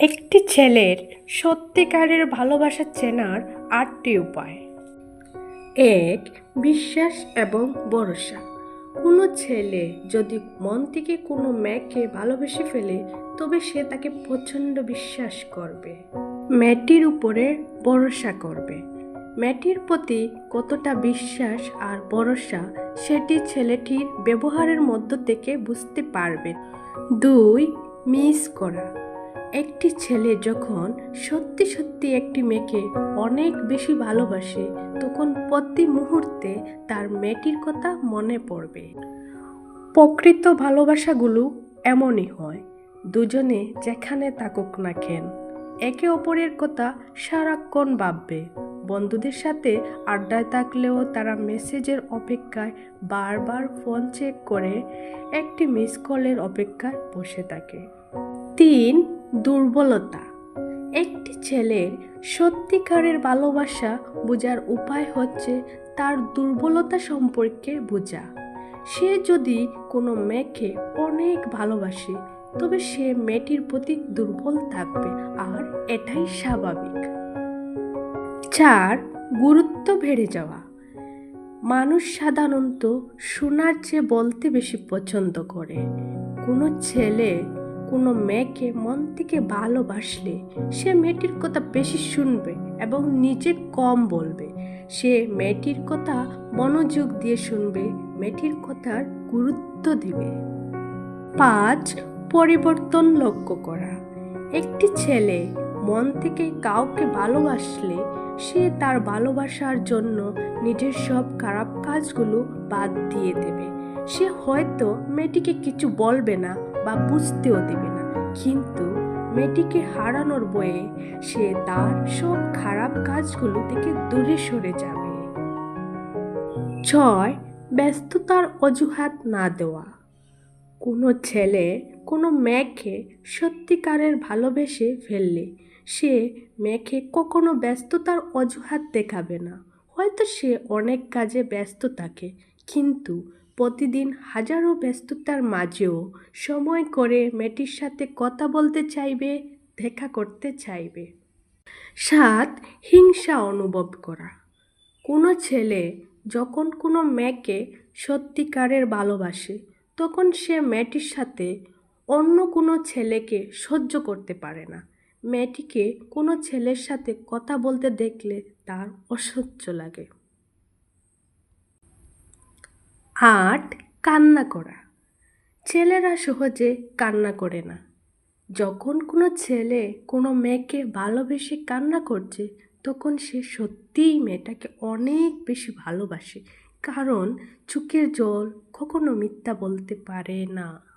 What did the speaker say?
একটি ছেলের সত্যিকারের ভালোবাসা চেনার আটটি উপায়। এক, বিশ্বাস এবং ভরসা। কোনো ছেলে যদি মন থেকে কোনো মেয়েকে ভালোবেসে ফেলে, তবে সে তাকে প্রচণ্ড বিশ্বাস করবে। মেয়েটির উপরে ভরসা করবে। মেয়েটির প্রতি কতটা বিশ্বাস আর ভরসা, সেটি ছেলেটির ব্যবহারের মধ্য থেকে বুঝতে পারবে। দুই, মিস করা। একটি ছেলে যখন সত্যি সত্যি একটি মেয়েকে অনেক বেশি ভালোবাসে, তখন প্রতি মুহূর্তে তার মেয়েটির কথা মনে পড়বে। প্রকৃত ভালোবাসাগুলো এমনই হয়, দুজনে যেখানে থাকুক না কেন। একে অপরের কথা সারাক্ষণ ভাববে। বন্ধুদের সাথে আড্ডায় থাকলেও তারা মেসেজের অপেক্ষায় বারবার ফোন চেক করে, একটি মিস কলের অপেক্ষায় বসে থাকে। তিন দুর্বলতা। একটি ছেলের সত্যিকারের ভালোবাসা বোঝার উপায় হচ্ছে তার দুর্বলতা সম্পর্কে বোঝা। সে যদি কোনো মেয়েকে অনেক ভালোবাসে, তবে সে মেয়েটির প্রতি দুর্বল থাকবে, আর এটাই স্বাভাবিক। চার, গুরুত্ব বেড়ে যাওয়া। মানুষ সাধারণত শোনার চেয়ে বলতে বেশি পছন্দ করে। কোনো ছেলে কোনো মেয়েকে মন থেকে ভালোবাসলে সে মেয়েটির কথা বেশি শুনবে এবং নিজে কম বলবে। সে মেয়েটির কথা মনোযোগ দিয়ে শুনবে, মেয়েটির কথার গুরুত্ব দিবে। পাঁচ, পরিবর্তন লক্ষ্য করা। একটি ছেলে মন থেকে কাউকে ভালোবাসলে সে তার ভালোবাসার জন্য নিজের সব খারাপ কাজগুলো বাদ দিয়ে দেবে। সে হয়তো মেয়েটিকে কিছু বলবে না বা বুঝতেও দেবে না। কিন্তু মেয়েটিকে হারানোর বয়ে সে তার সব খারাপ কাজগুলো থেকে দূরে সরে যাবে। ছয়, ব্যস্ততার অজুহাত না দেওয়া। কোনো ছেলে কোনো মেয়েকে সত্যিকারের ভালোবেসে ফেললে সে মেয়েকে কখনো ব্যস্ততার অজুহাত দেখাবে না। হয়তো সে অনেক কাজে ব্যস্ত থাকে, কিন্তু প্রতিদিন হাজারো ব্যস্ততার মাঝেও সময় করে মেয়েটির সাথে কথা বলতে চাইবে, দেখা করতে চাইবে। সাত, হিংসা অনুভব করা। কোনো ছেলে যখন কোনো মেয়েকে সত্যিকারের ভালোবাসে, তখন সে মেয়েটির সাথে অন্য কোনো ছেলেকে সহ্য করতে পারে না। মেয়েটিকে কোনো ছেলের সাথে কথা বলতে দেখলে তার অসহ্য লাগে। আট কান্না করা। ছেলেরা সহজে কান্না করে না। যখন কোনো ছেলে কোনো মেয়েকে ভালোবেসে কান্না করছে, তখন সে সত্যিই মেয়েটাকে অনেক বেশি ভালোবাসে। কারণ চোখের জল কখনো মিথ্যা বলতে পারে না।